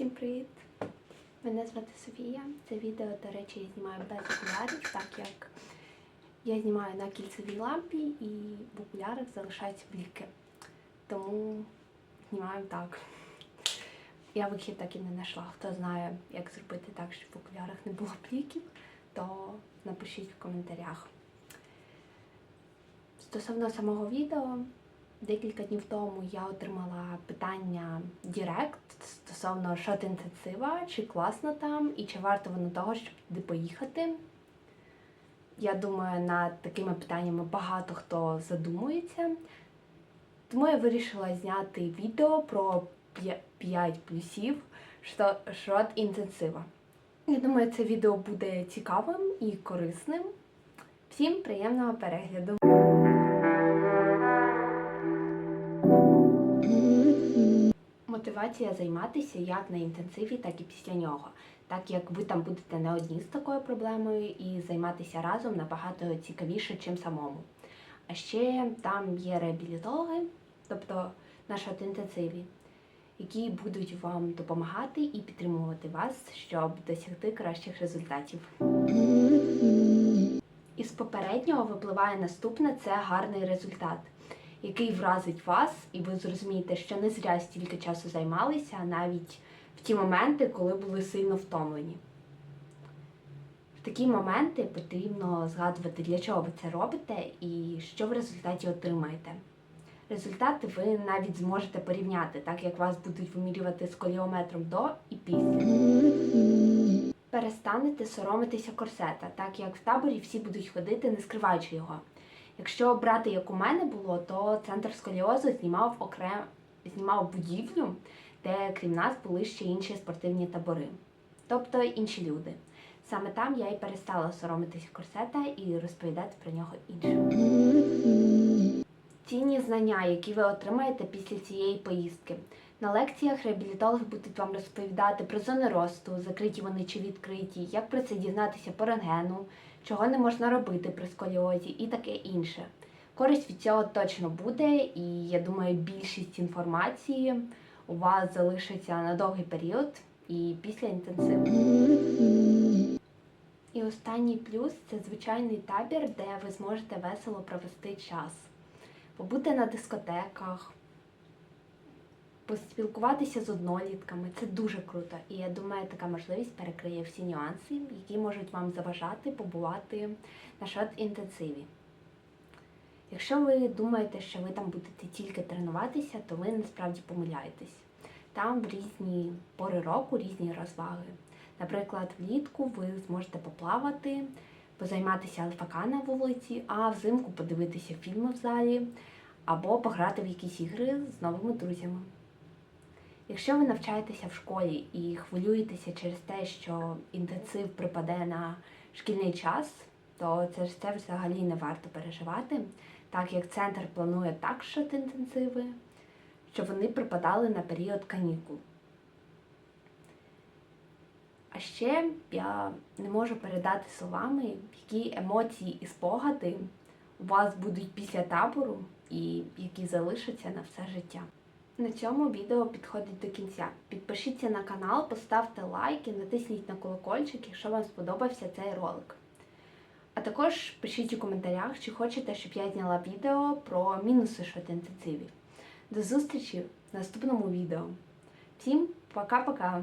Всім привіт! Мене звати Софія. Це відео, до речі, я знімаю без окулярів, так як я знімаю на кільцевій лампі і в окулярах залишаються бліки. Тому знімаю так. Я вихід так і не знайшла. Хто знає, як зробити так, щоб в окулярах не було бліків, то напишіть в коментарях. Стосовно самого відео, декілька днів тому я отримала питання Директ стосовно шот інтенсива, чи класно там, і чи варто воно того, щоб туди поїхати. Я думаю, над такими питаннями багато хто задумується. Тому я вирішила зняти відео про 5 плюсів шот інтенсива. Я думаю, це відео буде цікавим і корисним. Всім приємного перегляду! Мотивація займатися як на інтенсиві, так і після нього, так як ви там будете не одні з такою проблемою і займатися разом набагато цікавіше, чим самому. А ще там є реабілітологи, тобто наші інтенсиві, які будуть вам допомагати і підтримувати вас, щоб досягти кращих результатів. Із попереднього випливає наступне це гарний результат який вразить вас, і ви зрозумієте, що не зря стільки часу займалися, навіть в ті моменти, коли були сильно втомлені. В такі моменти потрібно згадувати, для чого ви це робите і що в результаті отримаєте. Результати ви навіть зможете порівняти, так як вас будуть вимірювати сколіометром до і після. Перестанете соромитися корсета, так як в таборі всі будуть ходити, не скриваючи його. Якщо брати, як у мене було, то центр сколіозу знімав окрем... знімав будівлю, де крім нас були ще інші спортивні табори, тобто інші люди. Саме там я і перестала соромитися корсета і розповідати про нього іншим. Цінні знання, які ви отримаєте після цієї поїздки. На лекціях реабілітологи будуть вам розповідати про зони росту, закриті вони чи відкриті, як про це дізнатися по рентгену, чого не можна робити при сколіозі і таке інше. Користь від цього точно буде, і я думаю, більшість інформації у вас залишиться на довгий період і після інтенсиву. І останній плюс це звичайний табір, де ви зможете весело провести час, побути на дискотеках, поспілкуватися з однолітками. Це дуже круто. І я думаю, така можливість перекриє всі нюанси, які можуть вам заважати побувати на шот інтенсиві. Якщо ви думаєте, що ви там будете тільки тренуватися, то ви насправді помиляєтесь. Там в різні пори року різні розваги. Наприклад, влітку ви зможете поплавати, позайматися альфака на вулиці, а взимку подивитися фільми в залі або пограти в якісь ігри з новими друзями. Якщо ви навчаєтеся в школі і хвилюєтеся через те, що інтенсив припаде на шкільний час, то через це взагалі не варто переживати, так як центр планує так шот інтенсиви, щоб вони припадали на період канікул. А ще я не можу передати словами, які емоції і спогади у вас будуть після табору і які залишаться на все життя. На цьому відео підходить до кінця. Підпишіться на канал, поставте лайк і натисніть на колокольчик, якщо вам сподобався цей ролик. А також пишіть у коментарях, чи хочете, щоб я зняла відео про мінуси шот-інтенсивів. До зустрічі в наступному відео. Всім пока-пока!